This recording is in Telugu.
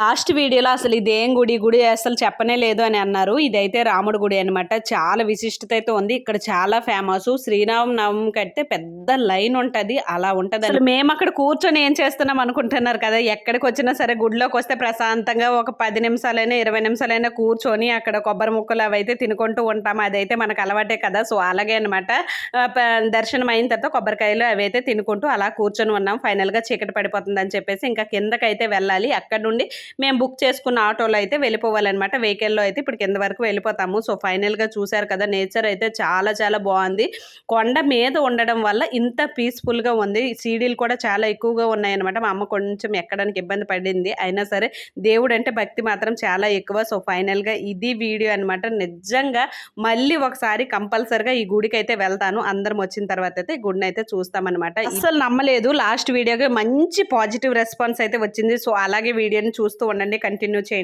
లాస్ట్ వీడియోలో అసలు ఇదేం గుడి? గుడి అసలు చెప్పనే లేదు అని అన్నారు. ఇదైతే రాముడి గుడి అనమాట చాలా విశిష్టత అయితే ఉంది. ఇక్కడ చాలా ఫేమస్. శ్రీరామ నవమికి కడితే పెద్ద లైన్ ఉంటది. అలా ఉంటది. అసలు మేము అక్కడ కూర్చొని ఏం చేస్తున్నాం అనుకుంటున్నారు కదా? ఎక్కడికి వచ్చినా సరే గుడిలోకి వస్తే ప్రశాంతంగా ఒక పది నిమిషాలైనా ఇరవై నిమిషాలైనా కూర్చొని అక్కడ కొబ్బరి ముక్కలు అవి అయితే తినుకుంటూ ఉంటాం. అదైతే మనకు అలవాటే కదా? సో అలాగే అనమాట దర్శనం అయిన తర్వాత కొబ్బరికాయలు అవి అయితే తినుకుంటూ అలా కూర్చొని ఉన్నాం. ఫైనల్గా చీకటి పడిపోతుంది అని చెప్పేసి ఇంకా కిందకైతే వెళ్ళాలి. అక్కడ నుండి మేము బుక్ చేసుకున్న ఆటోలో అయితే వెళ్ళిపోవాలన్నమాట. వెహికల్లో అయితే ఇప్పుడు కింద వరకు వెళ్ళిపోతాము. సో ఫైనల్గా చూశారు కదా నేచర్ అయితే చాలా చాలా బాగుంది. కొండ మీద ఉండడం వల్ల ఇంత పీస్ఫుల్గా ఉంది. సీడీలు కూడా చాలా ఎక్కువగా ఉన్నాయన్నమాట. మా అమ్మ కొంచెం ఎక్కడానికి ఇబ్బంది పడింది. అయినా సరే దేవుడు అంటే భక్తి మాత్రం చాలా ఎక్కువ. సో ఫైనల్గా ఇది వీడియో అనమాట నిజంగా మళ్ళీ ఒకసారి కంపల్సరిగా ఈ గుడికి అయితే వెళ్తాను. అందరం వచ్చిన తర్వాత అయితే ఈ గుడిని అయితే చూస్తామన్నమాట. అసలు నమ్మలేదు. లాస్ట్ వీడియోకి మంచి పాజిటివ్ రెస్పాన్స్ అయితే వచ్చింది. సో అలాగే వీడియోని చూస్తూ ఉండండి. కంటిన్యూ చేయండి.